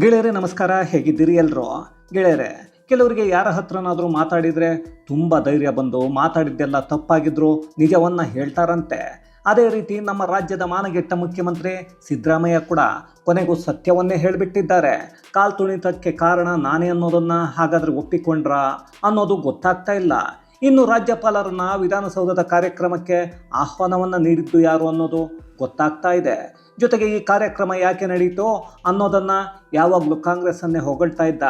ಗೆಳೆಯರೇ, ನಮಸ್ಕಾರ. ಹೇಗಿದ್ದೀರಿ ಎಲ್ಲರೂ ಗೆಳೆಯರೇ, ಕೆಲವರಿಗೆ ಯಾರ ಹತ್ರನಾದರೂ ಮಾತಾಡಿದರೆ ತುಂಬ ಧೈರ್ಯ ಬಂದು ಮಾತಾಡಿದ್ದೆಲ್ಲ ತಪ್ಪಾಗಿದ್ರು ನಿಜವನ್ನು ಹೇಳ್ತಾರಂತೆ. ಅದೇ ರೀತಿ ನಮ್ಮ ರಾಜ್ಯದ ಮಾನಗೆಟ್ಟ ಮುಖ್ಯಮಂತ್ರಿ ಸಿದ್ದರಾಮಯ್ಯ ಕೂಡ ಕೊನೆಗೂ ಸತ್ಯವನ್ನೇ ಹೇಳಿಬಿಟ್ಟಿದ್ದಾರೆ. ಕಾಲ್ ತುಣಿತಕ್ಕೆ ಕಾರಣ ನಾನೇ ಅನ್ನೋದನ್ನು ಹಾಗಾದರೆ ಒಪ್ಪಿಕೊಂಡ್ರ ಅನ್ನೋದು ಗೊತ್ತಾಗ್ತಾ ಇಲ್ಲ. ಇನ್ನು ರಾಜ್ಯಪಾಲರನ್ನ ವಿಧಾನಸೌಧದ ಕಾರ್ಯಕ್ರಮಕ್ಕೆ ಆಹ್ವಾನವನ್ನು ನೀಡಿದ್ದು ಯಾರು ಅನ್ನೋದು ಗೊತ್ತಾಗ್ತಾ ಇದೆ. ಜೊತೆಗೆ ಈ ಕಾರ್ಯಕ್ರಮ ಯಾಕೆ ನಡೀತು ಅನ್ನೋದನ್ನು ಯಾವಾಗಲೂ ಕಾಂಗ್ರೆಸ್ಸನ್ನೇ ಹೊಗಳ್ತಾ ಇದ್ದ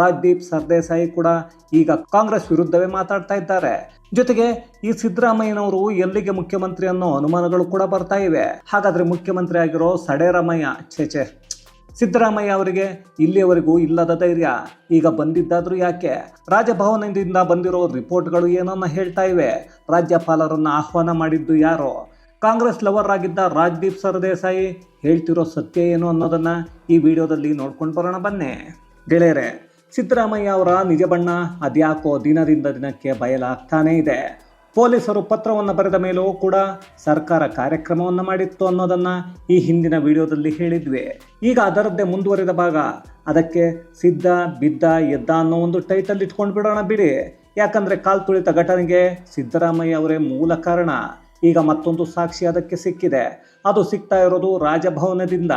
ರಾಜ್ದೀಪ್ ಸರ್ದೇಸಾಯಿ ಕೂಡ ಈಗ ಕಾಂಗ್ರೆಸ್ ವಿರುದ್ಧವೇ ಮಾತಾಡ್ತಾ ಇದ್ದಾರೆ. ಜೊತೆಗೆ ಈ ಸಿದ್ದರಾಮಯ್ಯನವರು ಎಲ್ಲಿಗೆ ಮುಖ್ಯಮಂತ್ರಿ ಅನ್ನೋ ಅನುಮಾನಗಳು ಕೂಡ ಬರ್ತಾ ಇವೆ. ಹಾಗಾದರೆ ಮುಖ್ಯಮಂತ್ರಿ ಆಗಿರೋ ಸಡೇರಾಮಯ್ಯ, ಛೇ ಸಿದ್ದರಾಮಯ್ಯ ಅವರಿಗೆ ಇಲ್ಲಿಯವರೆಗೂ ಇಲ್ಲದ ಧೈರ್ಯ. ಈಗ ಬಂದಿದ್ದಾದ್ರೂ ಯಾಕೆ? ರಾಜಭವನದಿಂದ ಬಂದಿರೋ ರಿಪೋರ್ಟ್ಗಳು ಏನನ್ನ ಹೇಳ್ತಾ ಇವೆ? ರಾಜ್ಯಪಾಲರನ್ನ ಆಹ್ವಾನ ಮಾಡಿದ್ದು ಯಾರು? ಕಾಂಗ್ರೆಸ್ ಲವರ್ ಆಗಿದ್ದ ರಾಜ್ದೀಪ್ ಸರ್ದೇಸಾಯಿ ಹೇಳ್ತಿರೋ ಸತ್ಯ ಏನು ಅನ್ನೋದನ್ನ ಈ ವಿಡಿಯೋದಲ್ಲಿ ನೋಡ್ಕೊಂಡು ಬರೋಣ ಬನ್ನಿ. ಗೆಳೆಯರೆ, ಸಿದ್ದರಾಮಯ್ಯ ಅವರ ನಿಜ ಬಣ್ಣ ಅದ್ಯಾಕೋ ದಿನದಿಂದ ದಿನಕ್ಕೆ ಬಯಲಾಗ್ತಾನೇ ಇದೆ. ಪೊಲೀಸರು ಪತ್ರವನ್ನು ಬರೆದ ಮೇಲೂ ಕೂಡ ಸರ್ಕಾರ ಕಾರ್ಯಕ್ರಮವನ್ನು ಮಾಡಿತ್ತು ಅನ್ನೋದನ್ನ ಈ ಹಿಂದಿನ ವಿಡಿಯೋದಲ್ಲಿ ಹೇಳಿದ್ವಿ. ಈಗ ಅದರದ್ದೇ ಮುಂದುವರಿದ ಭಾಗ. ಅದಕ್ಕೆ ಸಿದ್ಧ, ಬಿದ್ದ, ಎದ್ದ ಅನ್ನೋ ಒಂದು ಟೈಟಲ್ ಇಟ್ಕೊಂಡು ಬಿಡೋಣ ಬಿಡಿ. ಯಾಕಂದ್ರೆ ಕಾಲ್ ತುಳಿತ ಘಟನೆಗೆ ಸಿದ್ದರಾಮಯ್ಯ ಅವರೇ ಮೂಲ ಕಾರಣ. ಈಗ ಮತ್ತೊಂದು ಸಾಕ್ಷಿ ಅದಕ್ಕೆ ಸಿಕ್ಕಿದೆ. ಅದು ಸಿಗ್ತಾ ಇರೋದು ರಾಜಭವನದಿಂದ.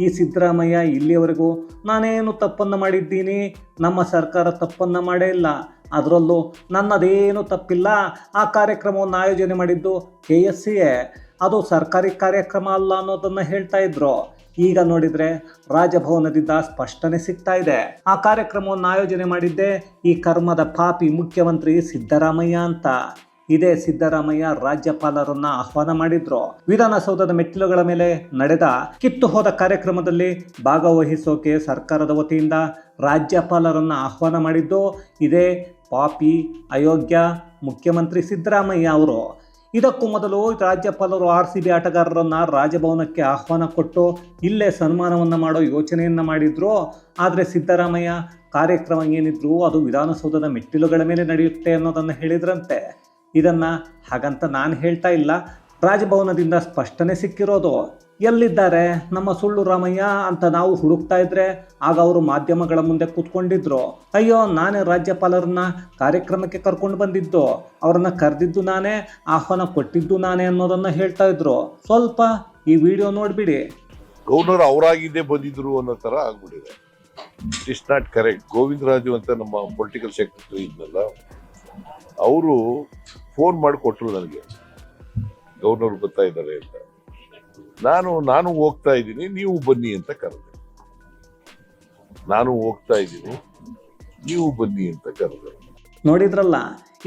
ಈ ಸಿದ್ದರಾಮಯ್ಯ ಇಲ್ಲಿಯವರೆಗೂ ನಾನೇನು ತಪ್ಪನ್ನು ಮಾಡಿದ್ದೀನಿ? ನಮ್ಮ ಸರ್ಕಾರ ತಪ್ಪನ್ನು ಮಾಡೇ ಇಲ್ಲ. ಅದರಲ್ಲೂ ನನ್ನದೇನು ತಪ್ಪಿಲ್ಲ. ಆ ಕಾರ್ಯಕ್ರಮವನ್ನು ಆಯೋಜನೆ ಮಾಡಿದ್ದು ಕೆ ಎಸ್ ಸಿ ಎ. ಅದು ಸರ್ಕಾರಿ ಕಾರ್ಯಕ್ರಮ ಅಲ್ಲ ಅನ್ನೋದನ್ನು ಹೇಳ್ತಾ ಇದ್ರು. ಈಗ ನೋಡಿದರೆ ರಾಜಭವನದಿಂದ ಸ್ಪಷ್ಟನೆ ಸಿಗ್ತಾ ಇದೆ. ಆ ಕಾರ್ಯಕ್ರಮವನ್ನು ಆಯೋಜನೆ ಮಾಡಿದ್ದೆ ಈ ಕರ್ಮದ ಪಾಪಿ ಮುಖ್ಯಮಂತ್ರಿ ಸಿದ್ದರಾಮಯ್ಯ ಅಂತ. ಇದೇ ಸಿದ್ದರಾಮಯ್ಯ ರಾಜ್ಯಪಾಲರನ್ನ ಆಹ್ವಾನ ಮಾಡಿದ್ರು. ವಿಧಾನಸೌಧದ ಮೆಟ್ಟಿಲುಗಳ ಮೇಲೆ ನಡೆದ ಕಿತ್ತು ಹೋದ ಕಾರ್ಯಕ್ರಮದಲ್ಲಿ ಭಾಗವಹಿಸೋಕೆ ಸರ್ಕಾರದ ವತಿಯಿಂದ ರಾಜ್ಯಪಾಲರನ್ನ ಆಹ್ವಾನ ಮಾಡಿದ್ದು. ಇದೇ ಪಾಪಿ ಅಯೋಗ್ಯ ಮುಖ್ಯಮಂತ್ರಿ ಸಿದ್ದರಾಮಯ್ಯ ಅವರು. ಇದಕ್ಕೂ ಮೊದಲು ರಾಜ್ಯಪಾಲರು ಆರ್ ಸಿ ಬಿ ಆಟಗಾರರನ್ನ ರಾಜಭವನಕ್ಕೆ ಆಹ್ವಾನ ಕೊಟ್ಟು ಇಲ್ಲೇ ಸನ್ಮಾನವನ್ನು ಮಾಡೋ ಯೋಚನೆಯನ್ನು ಮಾಡಿದ್ರು. ಆದರೆ ಸಿದ್ದರಾಮಯ್ಯ, ಕಾರ್ಯಕ್ರಮ ಏನಿದ್ರು ಅದು ವಿಧಾನಸೌಧದ ಮೆಟ್ಟಿಲುಗಳ ಮೇಲೆ ನಡೆಯುತ್ತೆ ಅನ್ನೋದನ್ನು ಹೇಳಿದ್ರಂತೆ. ಇದನ್ನ ಹಾಗಂತ ನಾನು ಹೇಳ್ತಾ ಇಲ್ಲ. ರಾಜಭವನದಿಂದ ಸ್ಪಷ್ಟನೆ ಸಿಕ್ಕಿರೋದು, ಎಲ್ಲಿದ್ದಾರೆ ನಮ್ಮ ಸುಳ್ಳು ರಾಮಯ್ಯ ಅಂತ ನಾವು ಹುಡುಕ್ತಾ ಇದ್ರೆ ಆಗ ಅವರು ಮಾಧ್ಯಮಗಳ ಮುಂದೆ ಕೂತ್ಕೊಂಡಿದ್ರು. ಅಯ್ಯೋ, ನಾನೇ ರಾಜ್ಯಪಾಲರನ್ನ ಕಾರ್ಯಕ್ರಮಕ್ಕೆ ಕರ್ಕೊಂಡು ಬಂದಿದ್ದು, ಅವರನ್ನ ಕರೆದಿದ್ದು ನಾನೇ, ಆಹ್ವಾನ ಕೊಟ್ಟಿದ್ದು ನಾನೇ ಅನ್ನೋದನ್ನ ಹೇಳ್ತಾ ಇದ್ರು. ಸ್ವಲ್ಪ ಈ ವಿಡಿಯೋ ನೋಡ್ಬಿಡಿ. ಗೌರ್ನರ್ ಅವರಾಗಿದ್ದೇ ಬಂದಿದ್ರು ಅನ್ನೋ ತರ ಆಗ್ಬಿಟ್ಟಿದೆ. It is not correct. Govindaraju ಅಂತ ನಮ್ಮ ಪೊಲಿಟಿಕಲ್ ಸೆಕ್ರೆಟರಿ ಇದ್ನಲ್ಲ ಅವರು ಫೋನ್ ಮಾಡಿ ಕೊಟ್ಟರು ನನಗೆ. ಗವರ್ನರ್ ಬರ್ತಾ ಇದ್ದಾರೆ ಅಂತ. ನಾನು ನಾನು ಹೋಗ್ತಾ ಇದ್ದೀನಿ, ನೀವು ಬನ್ನಿ ಅಂತ ಕರೆದೆ. ನಾನು ಹೋಗ್ತಾ ಇದ್ದೀನಿ, ನೀವು ಬನ್ನಿ ಅಂತ ಕರೆದೆ. ನೋಡಿದ್ರಲ್ಲ,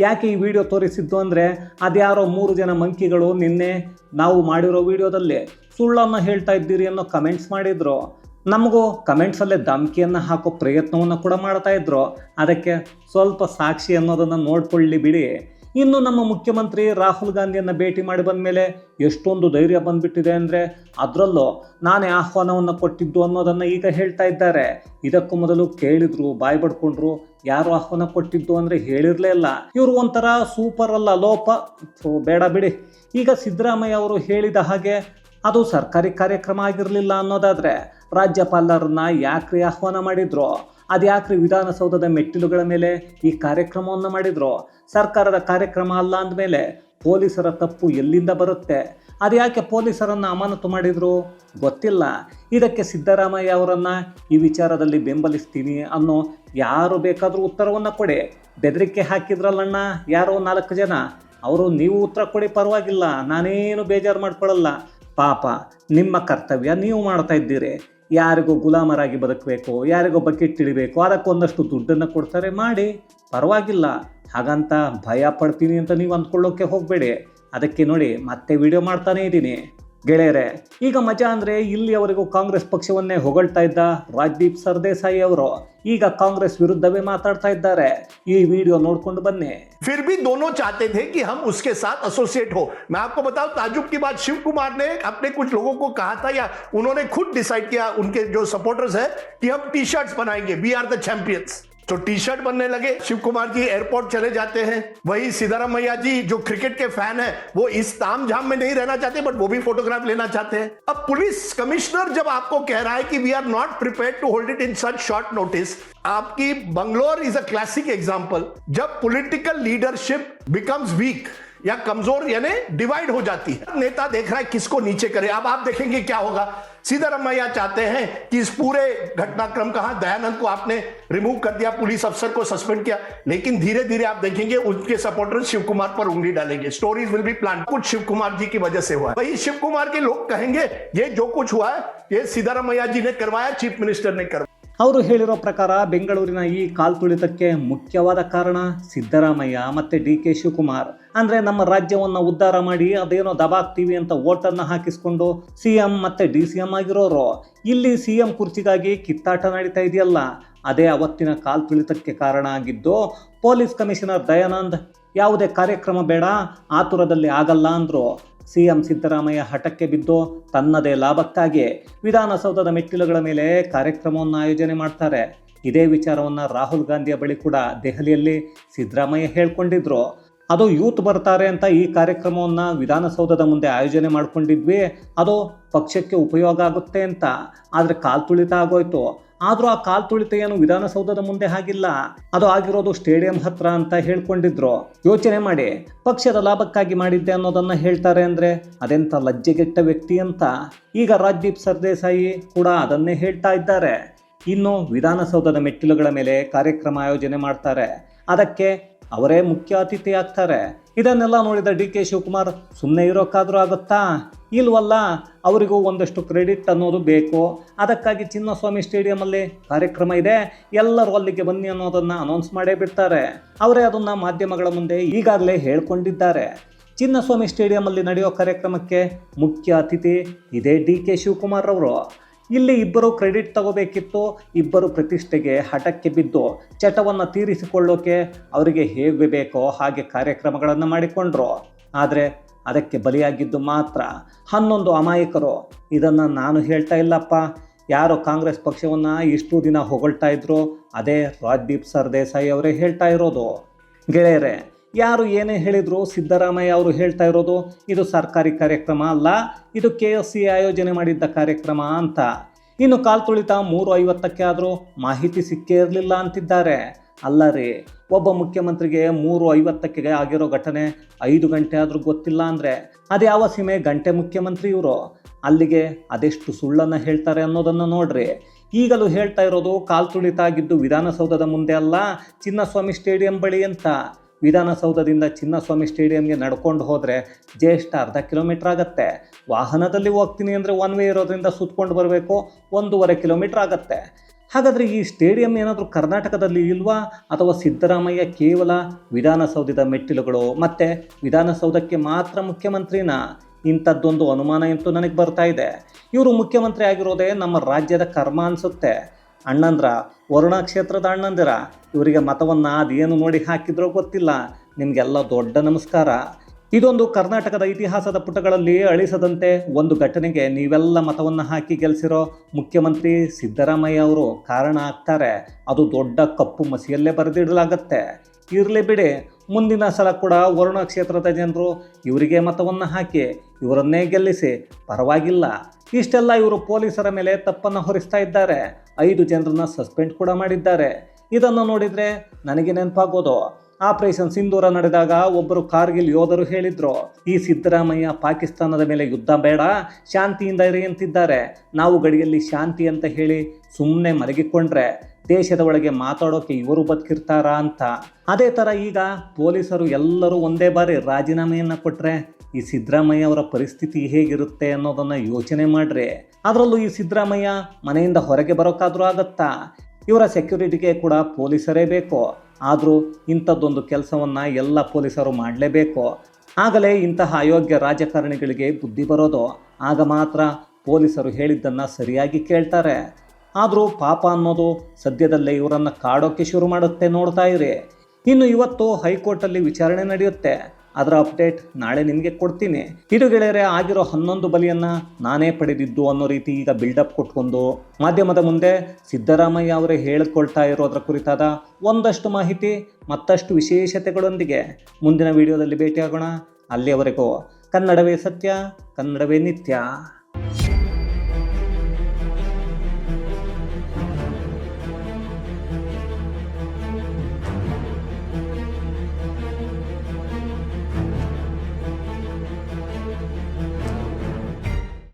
ಯಾಕೆ ಈ ವಿಡಿಯೋ ತೋರಿಸಿದ್ದು ಅಂದರೆ ಅದ್ಯಾರೋ ಮೂರು ಜನ ಮಂಕಿಗಳು ನಿನ್ನೆ ನಾವು ಮಾಡಿರೋ ವಿಡಿಯೋದಲ್ಲಿ ಸುಳ್ಳನ್ನು ಹೇಳ್ತಾ ಇದ್ದೀರಿ ಅನ್ನೋ ಕಮೆಂಟ್ಸ್ ಮಾಡಿದ್ರು. ನಮಗೂ ಕಮೆಂಟ್ಸಲ್ಲೇ ಧಮಕಿಯನ್ನು ಹಾಕೋ ಪ್ರಯತ್ನವನ್ನು ಕೂಡ ಮಾಡ್ತಾ ಇದ್ರು. ಅದಕ್ಕೆ ಸ್ವಲ್ಪ ಸಾಕ್ಷಿ ಅನ್ನೋದನ್ನು ನೋಡ್ಕೊಳ್ಳಿ ಬಿಡಿ. ಇನ್ನು ನಮ್ಮ ಮುಖ್ಯಮಂತ್ರಿ ರಾಹುಲ್ ಗಾಂಧಿಯನ್ನು ಭೇಟಿ ಮಾಡಿ ಬಂದ ಮೇಲೆ ಎಷ್ಟೊಂದು ಧೈರ್ಯ ಬಂದ್ಬಿಟ್ಟಿದೆ ಅಂದರೆ ಅದರಲ್ಲೂ ನಾನೇ ಆಹ್ವಾನವನ್ನು ಕೊಟ್ಟಿದ್ದು ಅನ್ನೋದನ್ನು ಈಗ ಹೇಳ್ತಾ ಇದ್ದಾರೆ. ಇದಕ್ಕೂ ಮೊದಲು ಕೇಳಿದ್ರು, ಬಾಯ್ ಬಡ್ಕೊಂಡ್ರು, ಯಾರು ಆಹ್ವಾನ ಕೊಟ್ಟಿದ್ದು ಅಂದರೆ ಹೇಳಿರಲೇ ಇಲ್ಲ. ಇವರು ಒಂಥರ ಸೂಪರ್ ಅಲ್ಲ, ಲೋಪ. ಬೇಡ ಬಿಡಿ. ಈಗ ಸಿದ್ದರಾಮಯ್ಯ ಅವರು ಹೇಳಿದ ಹಾಗೆ ಅದು ಸರ್ಕಾರಿ ಕಾರ್ಯಕ್ರಮ ಆಗಿರಲಿಲ್ಲ ಅನ್ನೋದಾದರೆ ರಾಜ್ಯಪಾಲರನ್ನ ಯಾಕ್ರಿ ಆಹ್ವಾನ ಮಾಡಿದ್ರು? ಅದ್ಯಾಕ್ರಿ ವಿಧಾನಸೌಧದ ಮೆಟ್ಟಿಲುಗಳ ಮೇಲೆ ಈ ಕಾರ್ಯಕ್ರಮವನ್ನು ಮಾಡಿದ್ರು? ಸರ್ಕಾರದ ಕಾರ್ಯಕ್ರಮ ಅಲ್ಲ ಅಂದಮೇಲೆ ಪೊಲೀಸರ ತಪ್ಪು ಎಲ್ಲಿಂದ ಬರುತ್ತೆ? ಅದ್ಯಾಕೆ ಪೊಲೀಸರನ್ನು ಅಮಾನತು ಮಾಡಿದ್ರು? ಗೊತ್ತಿಲ್ಲ. ಇದಕ್ಕೆ ಸಿದ್ದರಾಮಯ್ಯ ಅವರನ್ನು ಈ ವಿಚಾರದಲ್ಲಿ ಬೆಂಬಲಿಸ್ತೀನಿ ಅನ್ನೋ ಯಾರು ಬೇಕಾದರೂ ಉತ್ತರವನ್ನು ಕೊಡಿ. ಬೆದರಿಕೆ ಹಾಕಿದ್ರಲ್ಲಣ್ಣ ಯಾರೋ ನಾಲ್ಕು ಜನ? ಅವರು ನೀವು ಉತ್ತರ ಕೊಡಿ, ಪರವಾಗಿಲ್ಲ. ನಾನೇನು ಬೇಜಾರು ಮಾಡ್ಕೊಳ್ಳಲ್ಲ ಪಾಪ, ನಿಮ್ಮ ಕರ್ತವ್ಯ ನೀವು ಮಾಡ್ತಾ ಇದ್ದೀರಿ. ಯಾರಿಗೋ ಗುಲಾಮರಾಗಿ ಬದುಕಬೇಕು, ಯಾರಿಗೋ ಬಕೆಟ್ ಹಿಡಿಬೇಕು ಅದಕ್ಕೊಂದಷ್ಟು ದುಡ್ಡನ್ನು ಕೊಡ್ತಾರೆ, ಮಾಡಿ, ಪರವಾಗಿಲ್ಲ. ಹಾಗಂತ ಭಯ ಪಡ್ತೀನಿ ಅಂತ ನೀವು ಅಂದ್ಕೊಳ್ಳೋಕ್ಕೆ ಹೋಗಬೇಡಿ. ಅದಕ್ಕೆ ನೋಡಿ, ಮತ್ತೆ ವಿಡಿಯೋ ಮಾಡ್ತಾನೇ ಇದ್ದೀನಿ. ಗೆಳೆಯರೆ ಈಗ ಮಜಾ ಅಂದರೆ ಇಲ್ಲಿಯವರೆಗೂ ಕಾಂಗ್ರೆಸ್ ಪಕ್ಷವನ್ನೇ ಹೊಗಳ್ತಾ ಇದ್ದ ರಾಜ್ದೀಪ್ ಸರ್ದೇಸಾಯಿ ಅವರು ಈಗ ಕಾಂಗ್ರೆಸ್ ವಿರುದ್ಧವೇ ಮಾತಾಡ್ತಾ ಇದ್ದಾರೆ ಈ ವಿಡಿಯೋ ನೋಡ್ಕೊಂಡು ಬನ್ನಿ फिर भी दोनों चाहते थे कि हम उसके साथ एसोसिएट हो मैं आपको बताऊं ताजुब की बात शिव कुमार ने अपने कुछ लोगों को कहा था या उन्होंने खुद डिसाइड किया उनके जो सपोर्टर्स हैं कि हम टी शर्ट्स बनाएंगे वी आर द चैंपियंस तो टी शर्ट बनने लगे। शिव कुमार जी एयरपोर्ट चले जाते हैं। वही सिद्धारामैया जी, जो क्रिकेट के फ़ैन है, वो इस ताम झाम में नहीं रहना चाहते बट वो भी फोटोग्राफ लेना चाहते हैं। अब पुलिस कमिश्नर जब आपको कह रहा है कि we are not prepare to hold it in such short notice आपकी Bangalore is a classic example जब पोलिटिकल लीडरशिप बिकम्स वीक या कमज़ोर यानी डिवाइड हो जाती है, नेता देख रहा है किसको नीचे करे। अब आप देखेंगे क्या होगा। सीधारमैया चाहते हैं कि इस पूरे घटनाक्रम कहा दयानंद को आपने रिमूव कर दिया, पुलिस अफसर को सस्पेंड किया। लेकिन धीरे धीरे आप देखेंगे, उनके सपोर्टर शिव कुमार पर उंगली डालेंगे। स्टोरीज विल बी प्लान कुछ शिव कुमार जी की वजह से हुआ वही शिव कुमार के लोग कहेंगे, ये जो कुछ हुआ है, ये सीधारमैया जी ने करवाया चीफ मिनिस्टर ने करवाया। ಅವರು ಹೇಳಿರೋ ಪ್ರಕಾರ ಬೆಂಗಳೂರಿನ ಈ ಕಾಲ್ತುಳಿತಕ್ಕೆ ಮುಖ್ಯವಾದ ಕಾರಣ ಸಿದ್ದರಾಮಯ್ಯ ಮತ್ತು ಡಿ ಕೆ ಶಿವಕುಮಾರ್. ಅಂದರೆ ನಮ್ಮ ರಾಜ್ಯವನ್ನು ಉದ್ಧಾರ ಮಾಡಿ ಅದೇನೋ ದಬಾಕ್ತೀವಿ ಅಂತ ಓಟನ್ನು ಹಾಕಿಸ್ಕೊಂಡು ಸಿ ಎಂ ಮತ್ತು ಡಿ ಸಿ ಎಂ ಆಗಿರೋರು. ಇಲ್ಲಿ ಸಿ ಎಂ ಕುರ್ಚಿಗಾಗಿ ಕಿತ್ತಾಟ ನಡೀತಾ ಇದೆಯಲ್ಲ, ಅದೇ ಅವತ್ತಿನ ಕಾಲ್ತುಳಿತಕ್ಕೆ ಕಾರಣ ಆಗಿದ್ದು ಪೊಲೀಸ್ ಕಮಿಷನರ್ ದಯಾನಂದ್, ಯಾವುದೇ ಕಾರ್ಯಕ್ರಮ ಬೇಡ, ಆತುರದಲ್ಲಿ ಆಗಲ್ಲ ಅಂದರು. ಸಿ ಎಂ ಸಿದ್ದರಾಮಯ್ಯ ಹಠಕ್ಕೆ ಬಿದ್ದು ತನ್ನದೇ ಲಾಭಕ್ಕಾಗಿ ವಿಧಾನಸೌಧದ ಮೆಟ್ಟಿಲುಗಳ ಮೇಲೆ ಕಾರ್ಯಕ್ರಮವನ್ನು ಆಯೋಜನೆ ಮಾಡ್ತಾರೆ. ಇದೇ ವಿಚಾರವನ್ನು ರಾಹುಲ್ ಗಾಂಧಿಯ ಬಳಿ ಕೂಡ ದೆಹಲಿಯಲ್ಲಿ ಸಿದ್ದರಾಮಯ್ಯ ಹೇಳ್ಕೊಂಡಿದ್ರು. ಅದು ಯೂತ್ ಬರ್ತಾರೆ ಅಂತ ಈ ಕಾರ್ಯಕ್ರಮವನ್ನು ವಿಧಾನಸೌಧದ ಮುಂದೆ ಆಯೋಜನೆ ಮಾಡ್ಕೊಂಡಿದ್ವಿ. ಅದು ಪಕ್ಷಕ್ಕೆ ಉಪಯೋಗ ಆಗುತ್ತೆ ಅಂತ. ಆದರೆ ಕಾಲ್ತುಳಿತ ಆಗೋಯ್ತು. ಆದರೂ ಆ ಕಾಲ್ತುಳಿತ ಏನು ವಿಧಾನಸೌಧದ ಮುಂದೆ ಆಗಿಲ್ಲ ಅದು ಆಗಿರೋದು ಸ್ಟೇಡಿಯಂ ಹತ್ರ ಅಂತ ಹೇಳ್ಕೊಂಡಿದ್ರು. ಯೋಚನೆ ಮಾಡಿ, ಪಕ್ಷದ ಲಾಭಕ್ಕಾಗಿ ಮಾಡಿದ್ದೆ ಅನ್ನೋದನ್ನ ಹೇಳ್ತಾರೆ ಅಂದ್ರೆ ಅದೆಂಥ ಲಜ್ಜೆಗೆಟ್ಟ ವ್ಯಕ್ತಿ ಅಂತ. ಈಗ ರಾಜದೀಪ್ ಸರ್ದೇಸಾಯಿ ಕೂಡ ಅದನ್ನೇ ಹೇಳ್ತಾ ಇದ್ದಾರೆ. ಇನ್ನು ವಿಧಾನಸೌಧದ ಮೆಟ್ಟಿಲುಗಳ ಮೇಲೆ ಕಾರ್ಯಕ್ರಮ ಆಯೋಜನೆ ಮಾಡ್ತಾರೆ. ಅದಕ್ಕೆ ಅವರೇ ಮುಖ್ಯ ಅತಿಥಿ ಆಗ್ತಾರೆ ಇದನ್ನೆಲ್ಲ ನೋಡಿದ ಡಿ ಕೆ ಶಿವಕುಮಾರ್ ಸುಮ್ಮನೆ ಇರೋಕ್ಕಾದ್ರೂ ಆಗುತ್ತಾ? ಇಲ್ವಲ್ಲ, ಅವರಿಗೂ ಒಂದಷ್ಟು ಕ್ರೆಡಿಟ್ ಅನ್ನೋದು ಬೇಕು? ಅದಕ್ಕಾಗಿ ಚಿನ್ನಸ್ವಾಮಿ ಸ್ಟೇಡಿಯಮಲ್ಲಿ ಕಾರ್ಯಕ್ರಮ ಇದೆ. ಎಲ್ಲರೂ ಅಲ್ಲಿಗೆ ಬನ್ನಿ ಅನ್ನೋದನ್ನು ಅನೌನ್ಸ್ ಮಾಡೇ ಬಿಡ್ತಾರೆ. ಅವರೇ ಅದನ್ನು ಮಾಧ್ಯಮಗಳ ಮುಂದೆ ಈಗಾಗಲೇ ಹೇಳ್ಕೊಂಡಿದ್ದಾರೆ. ಚಿನ್ನಸ್ವಾಮಿ ಸ್ಟೇಡಿಯಮಲ್ಲಿ ನಡೆಯೋ ಕಾರ್ಯಕ್ರಮಕ್ಕೆ ಮುಖ್ಯ ಅತಿಥಿ ಇದೇ ಡಿ ಕೆ ಶಿವಕುಮಾರ್ ಅವರು. ಇಲ್ಲಿ ಇಬ್ಬರು ಕ್ರೆಡಿಟ್ ತಗೋಬೇಕಿತ್ತು, ಇಬ್ಬರು ಪ್ರತಿಷ್ಠೆಗೆ ಹಠಕ್ಕೆ ಬಿದ್ದು ಚಟವನ್ನು ತೀರಿಸಿಕೊಳ್ಳೋಕೆ ಅವರಿಗೆ ಹೇಗೆ ಬೇಕೋ ಹಾಗೆ ಕಾರ್ಯಕ್ರಮಗಳನ್ನು ಮಾಡಿಕೊಂಡ್ರು. ಆದರೆ ಅದಕ್ಕೆ ಬಲಿಯಾಗಿದ್ದು ಮಾತ್ರ ಹನ್ನೊಂದು ಅಮಾಯಕರು. ಇದನ್ನು ನಾನು ಹೇಳ್ತಾ ಇಲ್ಲಪ್ಪ. ಯಾರು ಕಾಂಗ್ರೆಸ್ ಪಕ್ಷವನ್ನು ಇಷ್ಟು ದಿನ ಹೊಗಳ್ತಾ ಇದ್ರು, ಅದೇ ರಾಜ್ದೀಪ್ ಸರ್ದೇಸಾಯಿ ಅವರೇ ಹೇಳ್ತಾ ಇರೋದು. ಗೆಳೆಯರೆ ಯಾರು ಏನೇ ಹೇಳಿದ್ರು ಸಿದ್ದರಾಮಯ್ಯ ಅವರು ಹೇಳ್ತಾ ಇರೋದು, ಇದು ಸರ್ಕಾರಿ ಕಾರ್ಯಕ್ರಮ ಅಲ್ಲ, ಇದು ಕೆ ಎಸ್ ಸಿ ಆಯೋಜನೆ ಮಾಡಿದ್ದ ಕಾರ್ಯಕ್ರಮ ಅಂತ. ಇನ್ನು ಕಾಲ್ತುಳಿತ ಮೂರು ಐವತ್ತಕ್ಕೆ ಆದರೂ ಮಾಹಿತಿ ಸಿಕ್ಕೇ ಇರಲಿಲ್ಲ ಅಂತಿದ್ದಾರೆ. ಅಲ್ಲ ರೀ, ಒಬ್ಬ ಮುಖ್ಯಮಂತ್ರಿಗೆ ಮೂರು ಐವತ್ತಕ್ಕೆ ಆಗಿರೋ ಘಟನೆ ಐದು ಗಂಟೆ ಆದರೂ ಗೊತ್ತಿಲ್ಲ ಅಂದರೆ ಅದ್ಯಾವ ಸೀಮೆ ಗಂಟೆ ಮುಖ್ಯಮಂತ್ರಿ ಇವರು? ಅಲ್ಲಿಗೆ ಅದೆಷ್ಟು ಸುಳ್ಳನ್ನು ಹೇಳ್ತಾರೆ ಅನ್ನೋದನ್ನು ನೋಡ್ರಿ. ಈಗಲೂ ಹೇಳ್ತಾ ಇರೋದು ಕಾಲ್ತುಳಿತ ಆಗಿದ್ದು ವಿಧಾನಸೌಧದ ಮುಂದೆ ಅಲ್ಲ, ಚಿನ್ನಸ್ವಾಮಿ ಸ್ಟೇಡಿಯಂ ಬಳಿ ಅಂತ. ವಿಧಾನಸೌಧದಿಂದ ಚಿನ್ನಸ್ವಾಮಿ ಸ್ಟೇಡಿಯಂಗೆ ನಡ್ಕೊಂಡು ಹೋದರೆ ಜಸ್ಟ್ ಅರ್ಧ ಕಿಲೋಮೀಟ್ರ್ ಆಗತ್ತೆ. ವಾಹನದಲ್ಲಿ ಹೋಗ್ತೀನಿ ಅಂದರೆ ಒನ್ ವೇ ಇರೋದ್ರಿಂದ ಸುತ್ಕೊಂಡು ಬರಬೇಕು, ಒಂದೂವರೆ ಕಿಲೋಮೀಟ್ರ್ ಆಗತ್ತೆ. ಹಾಗಾದರೆ ಈ ಸ್ಟೇಡಿಯಂ ಏನಾದರೂ ಕರ್ನಾಟಕದಲ್ಲಿ ಇಲ್ವಾ? ಅಥವಾ ಸಿದ್ದರಾಮಯ್ಯ ಕೇವಲ ವಿಧಾನಸೌಧದ ಮೆಟ್ಟಿಲುಗಳು ಮತ್ತು ವಿಧಾನಸೌಧಕ್ಕೆ ಮಾತ್ರ ಮುಖ್ಯಮಂತ್ರಿನ? ಇಂಥದ್ದೊಂದು ಅನುಮಾನ ಅಂತೂ ನನಗೆ ಬರ್ತಾ ಇದೆ. ಇವರು ಮುಖ್ಯಮಂತ್ರಿ ಆಗಿರೋದೇ ನಮ್ಮ ರಾಜ್ಯದ ಕರ್ಮ ಅನಿಸುತ್ತೆ. ಅಣ್ಣಂದ್ರ ವರುಣ ಕ್ಷೇತ್ರದ ಅಣ್ಣಂದಿರ, ಇವರಿಗೆ ಮತವನ್ನು ಅದೇನು ನೋಡಿ ಹಾಕಿದ್ರೋ ಗೊತ್ತಿಲ್ಲ. ನಿಮಗೆಲ್ಲ ದೊಡ್ಡ ನಮಸ್ಕಾರ. ಇದೊಂದು ಕರ್ನಾಟಕದ ಇತಿಹಾಸದ ಪುಟಗಳಲ್ಲಿ ಅಳಿಸದಂತೆ ಒಂದು ಘಟನೆಗೆ ನೀವೆಲ್ಲ ಮತವನ್ನು ಹಾಕಿ ಗೆಲ್ಲಿಸಿರೋ ಮುಖ್ಯಮಂತ್ರಿ ಸಿದ್ದರಾಮಯ್ಯ ಅವರು ಕಾರಣ ಆಗ್ತಾರೆ. ಅದು ದೊಡ್ಡ ಕಪ್ಪು ಮಸಿಯಲ್ಲೇ ಬರೆದಿಡಲಾಗತ್ತೆ. ಇರಲಿ ಬಿಡಿ, ಮುಂದಿನ ಸಲ ಕೂಡ ವರುಣ ಕ್ಷೇತ್ರದ ಜನರು ಇವರಿಗೆ ಮತವನ್ನು ಹಾಕಿ ಇವರನ್ನೇ ಗೆಲ್ಲಿಸಿ, ಪರವಾಗಿಲ್ಲ. ಇಷ್ಟೆಲ್ಲ ಇವರು ಪೊಲೀಸರ ಮೇಲೆ ತಪ್ಪನ್ನು ಹೊರಿಸ್ತಾ ಇದ್ದಾರೆ. ಐದು ಜನರನ್ನ ಸಸ್ಪೆಂಡ್ ಕೂಡ ಮಾಡಿದ್ದಾರೆ. ಇದನ್ನು ನೋಡಿದರೆ ನನಗೆ ನೆನಪಾಗೋದು. ಆಪರೇಷನ್ ಸಿಂಧೂರ ನಡೆದಾಗ ಒಬ್ಬರು ಕಾರ್ಗಿಲ್ ಯೋಧರು ಹೇಳಿದ್ರು, ಈ ಸಿದ್ದರಾಮಯ್ಯ ಪಾಕಿಸ್ತಾನದ ಮೇಲೆ ಯುದ್ಧ ಬೇಡ, ಶಾಂತಿಯಿಂದ ಇರಿ ಅಂತಿದ್ದಾರೆ. ನಾವು ಗಡಿಯಲ್ಲಿ ಶಾಂತಿ ಅಂತ ಹೇಳಿ ಸುಮ್ಮನೆ ಮಲಗಿಕೊಂಡ್ರೆ ದೇಶದ ಒಳಗೆ ಮಾತಾಡೋಕೆ ಇವರು ಬದುಕಿರ್ತಾರಾ ಅಂತ. ಅದೇ ಥರ ಈಗ ಪೊಲೀಸರು ಎಲ್ಲರೂ ಒಂದೇ ಬಾರಿ ರಾಜೀನಾಮೆಯನ್ನು ಕೊಟ್ಟರೆ ಈ ಸಿದ್ದರಾಮಯ್ಯ ಅವರ ಪರಿಸ್ಥಿತಿ ಹೇಗಿರುತ್ತೆ ಅನ್ನೋದನ್ನು ಯೋಚನೆ ಮಾಡ್ರಿ. ಅದರಲ್ಲೂ ಈ ಸಿದ್ದರಾಮಯ್ಯ ಮನೆಯಿಂದ ಹೊರಗೆ ಬರೋಕ್ಕಾದ್ರೂ ಆಗತ್ತಾ? ಇವರ ಸೆಕ್ಯೂರಿಟಿಗೆ ಕೂಡ ಪೊಲೀಸರೇ ಬೇಕು. ಆದರೂ ಇಂಥದ್ದೊಂದು ಕೆಲಸವನ್ನು ಎಲ್ಲ ಪೊಲೀಸರು ಮಾಡಲೇಬೇಕು. ಆಗಲೇ ಇಂತಹ ಅಯೋಗ್ಯ ರಾಜಕಾರಣಿಗಳಿಗೆ ಬುದ್ಧಿ ಬರೋದು. ಆಗ ಮಾತ್ರ ಪೊಲೀಸರು ಹೇಳಿದ್ದನ್ನು ಸರಿಯಾಗಿ ಕೇಳ್ತಾರೆ. ಆದರೂ ಪಾಪ ಅನ್ನೋದು ಸದ್ಯದಲ್ಲೇ ಇವರನ್ನು ಕಾಡೋಕ್ಕೆ ಶುರು ಮಾಡುತ್ತೆ ನೋಡ್ತಾ ಇರಿ. ಇನ್ನು ಇವತ್ತು ಹೈಕೋರ್ಟಲ್ಲಿ ವಿಚಾರಣೆ ನಡೆಯುತ್ತೆ. ಅದರ ಅಪ್ಡೇಟ್ ನಾಳೆ ನಿಮಗೆ ಕೊಡ್ತೀನಿ. ಇದು ಗೆಳೆಯರೆ, ಆಗಿರೋ ಹನ್ನೊಂದು ಬಲಿಯನ್ನು ನಾನೇ ಪಡೆದಿದ್ದು ಅನ್ನೋ ರೀತಿ ಈಗ ಬಿಲ್ಡಪ್ ಕೊಟ್ಕೊಂಡು ಮಾಧ್ಯಮದ ಮುಂದೆ ಸಿದ್ದರಾಮಯ್ಯ ಅವರೇ ಹೇಳಿಕೊಳ್ತಾ ಇರೋದ್ರ ಕುರಿತಾದ ಒಂದಷ್ಟು ಮಾಹಿತಿ, ಮತ್ತಷ್ಟು ವಿಶೇಷತೆಗಳೊಂದಿಗೆ ಮುಂದಿನ ವಿಡಿಯೋದಲ್ಲಿ ಭೇಟಿಯಾಗೋಣ. ಅಲ್ಲಿಯವರೆಗೂ ಕನ್ನಡವೇ ಸತ್ಯ, ಕನ್ನಡವೇ ನಿತ್ಯ.